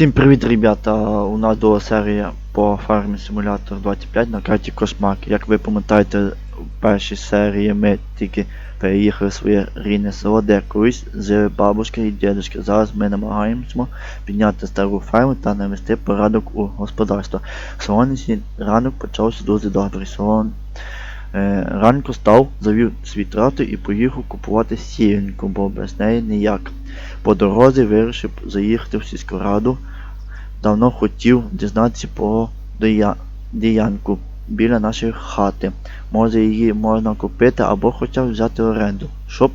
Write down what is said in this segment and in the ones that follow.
Всім привіт, ребята! У нас друга серія по фармі Simulator 25 на карті Кошмак. Як ви пам'ятаєте, в першій серії ми тільки переїхали в своє рідне село, де колись з бабушки і дідушки. Зараз ми намагаємося підняти стару ферму та навести порядок у господарство. Сьогоднішній ранок почався дуже добре. Е, ранку став, завів свій трактор і поїхав купувати сіянку, бо без неї ніяк. По дорозі вирішив заїхати в сільську раду. Давно хотів дізнатися про діянку біля нашої хати. Може її можна купити або хоча б взяти в оренду, щоб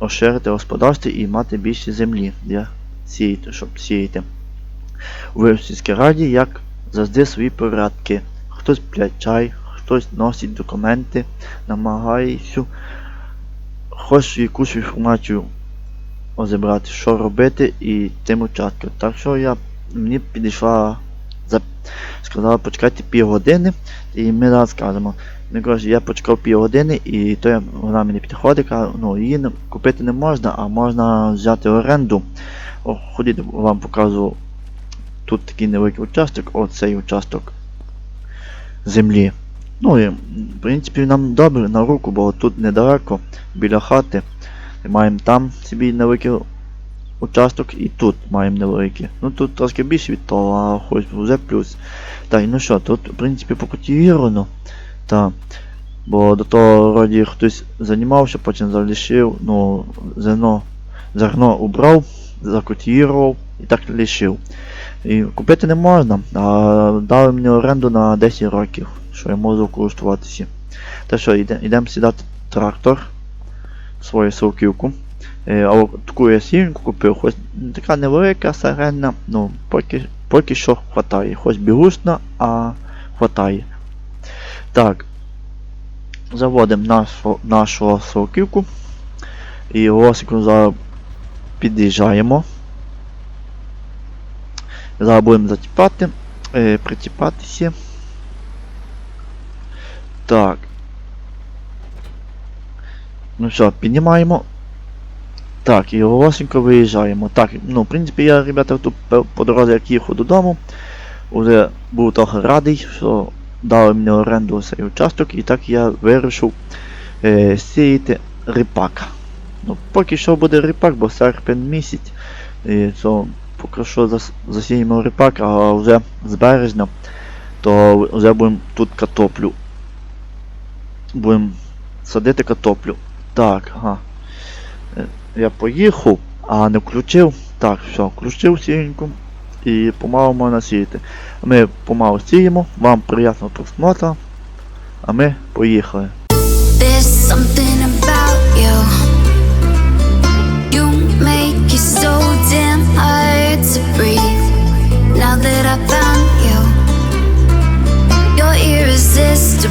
розширити господарство і мати більше землі для сіяти, щоб сіяти. В сільській раді, як завжди, свої порядки. Хтось п'є чай, хтось носить документи, намагається хоч якусь інформацію розібрати, що робити і тим участком. Так що я мені підійшла за сказала почекати півгодини і ми зараз скажемо. Він каже, я почекав півгодини і то я, вона мені підходить, каже, ну її не- купити не можна, а можна взяти в оренду. О, ходіть, вам покажу тут такий невеликий участок, оцей участок землі. Ну і в принципі нам добре на руку, бо тут недалеко, біля хати. Маємо там собі невеликий участок і тут маємо невеликий. Ну тут трошки більше від того, а хоч вже плюс. Так, ну що, тут в принципі покультивіровано. Та. Бо до того вроді хтось займався, потім залишив, ну, зерно, зерно убрав, закультивував і так лишив. І купити не можна, а дали мені оренду на 10 років, що я можу користуватися. Та що, йдемо сідати трактор, свою силківку. Е, А таку я сіреньку купив, хоч така невелика сирена, ну поки, поки що хватає. Хоч бігусна, а хватає. Так. Заводимо нашу, нашу силківку. І лосиком зараз під'їжджаємо. Зараз будемо затіпати, е, притіпатися. Так. Ну що, піднімаємо. Так, і голосенько виїжджаємо. Так, ну, в принципі, я, ребята, тут по- дорозі, як їхав додому, вже був трохи радий, що дали мені оренду цей участок, і так я вирішив е, сіяти ріпак. Ну, поки що буде ріпак, бо серпень місяць, і то поки що засіємо ріпак, а вже з березня, то вже будемо тут картоплю. Будемо садити картоплю. Так, ага. Е, Я поїхав, а не включив. Так, все, включив сіянку і помалу можна сіяти. Ми помалу сіємо, вам приємного просмотру, а ми поїхали. resist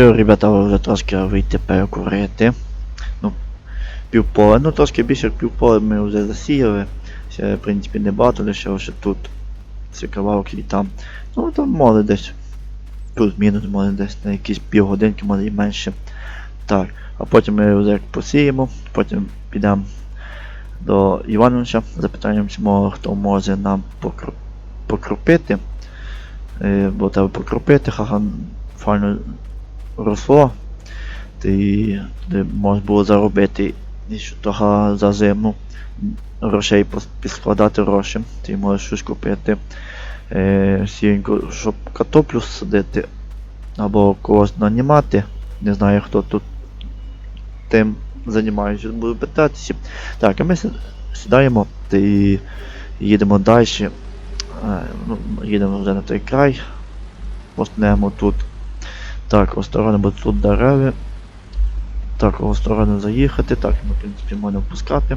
Що, ребята, вже трошки вийти перекурити. Ну, півполе, ну трошки більше півполе ми вже засіяли. Ще, в принципі, не багато лишилося тут. Цікавалки і там. Ну там може десь. Плюс-мінус, може десь на якісь півгодинки, може і менше. Так. А потім ми вже як посіємо, потім підемо до Івановича, запитаємо, хто може нам покру- покропити. Е, бо треба покропити, хахан файно росло. Ти де можна було заробити що того за зиму грошей підскладати гроші. Ти можеш щось купити. Е, сіньку, щоб картоплю садити або когось нанімати. Не знаю хто тут тим займається, буду питатися. Так, а ми сідаємо і їдемо далі. Е, ну, їдемо вже на той край. Поснемо тут. Так, осторони будуть тут дерева. Так, в сторону заїхати. Так, ну, в принципі, можна впускати.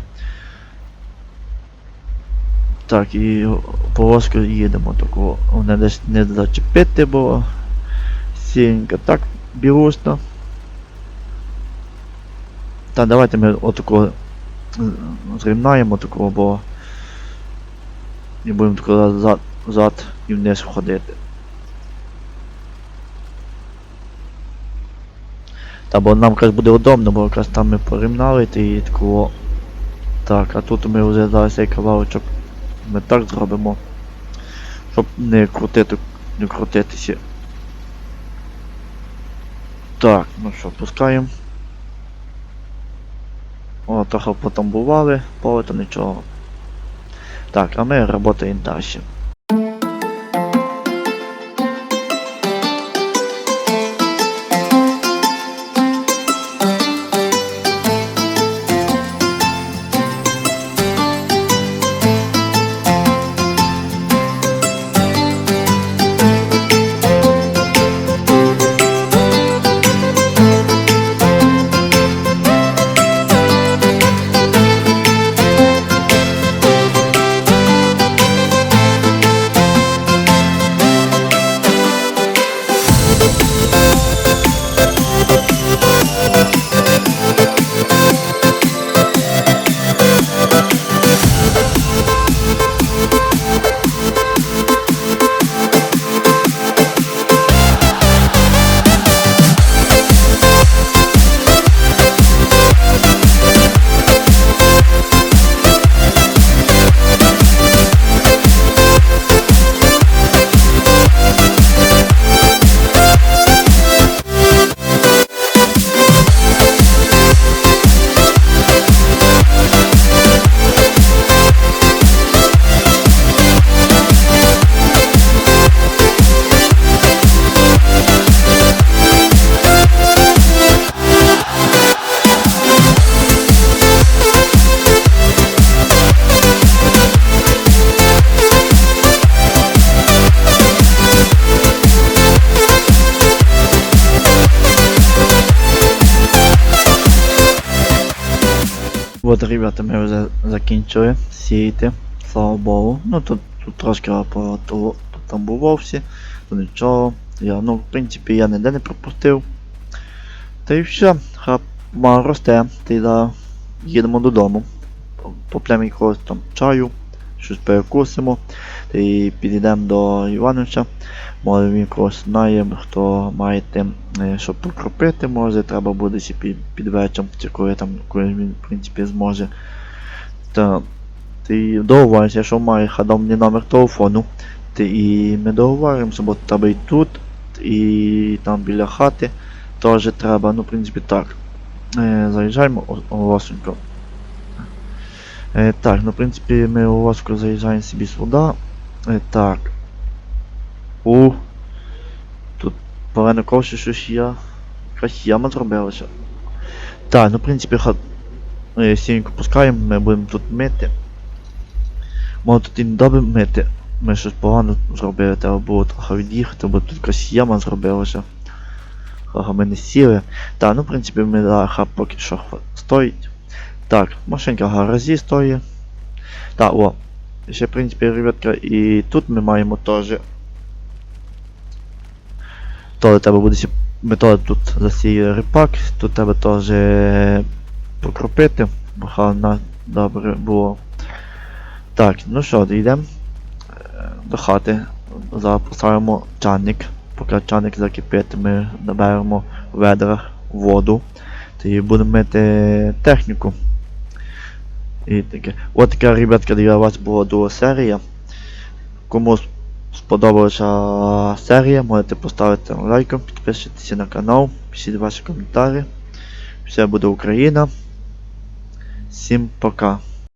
Так, і полоску їдемо такого. Вони десь не зачепити, бо сінька так білусно. Та давайте ми отакого зрівнаємо такого, бо і будемо такого зад, зад і вниз входити. Та бо нам якраз буде удобно, бо якраз там ми порівняли і такого. Так, а тут ми вже зараз цей кавалочок ми так зробимо. Щоб не крутити, не крутитися. Так, ну що, пускаємо. О, трохи потамбували, поле то нічого. Так, а ми працюємо далі. Ребята, ми вже закінчили сіяти, слава Богу. Ну тут, тут трошки потамбувався, то нічого. Я, ну, в принципі, я ніде не пропустив. Та й все, хапма росте, та й да, їдемо додому. Поп'ємо якогось там чаю, щось перекусимо, й підійдемо до Івановича. Може він когось знає, хто має тим, е, щоб покропити, може треба буде ще під, під вечором, чи коли там, коли він, в принципі, зможе. Та ти договоришся, якщо має хадомний номер телефону, ти і ми договоримося, бо треба і тут, і там біля хати теж треба, ну, в принципі, так. Е, заїжджаємо о- Олосенько. Е, так, ну, в принципі, ми Олоску заїжджаємо собі сюди. Е, так. У. Тут повинно ковше щось є. Якась яма зробилася. Так, ну в принципі ха... е, сіньку пускаємо, ми будемо тут мити. Може тут і не добре мити. Ми щось погано зробили, треба було трохи від'їхати, бо тут якась яма зробилася. Ага, ми не сіли. Так, ну в принципі ми да, хаб поки що стоїть. Так, машинка в гаражі стоїть. Так, о. Ще в принципі, ребятка, і тут ми маємо теж то треба буде ще Метода тут засіє ріпак, тут треба теж е, покропити, бо хана добре було. Так, ну що, йдемо е, до хати. Зараз поставимо чайник. Поки чайник закипить, ми наберемо в ведрах воду. Тоді будемо мити техніку. І таке. От така, ребятка, для вас була друга серія. Кому сподобалася серія, можете поставити лайк, підписуйтесь на канал, пишіть ваші коментарі. Все буде Україна. Всім пока.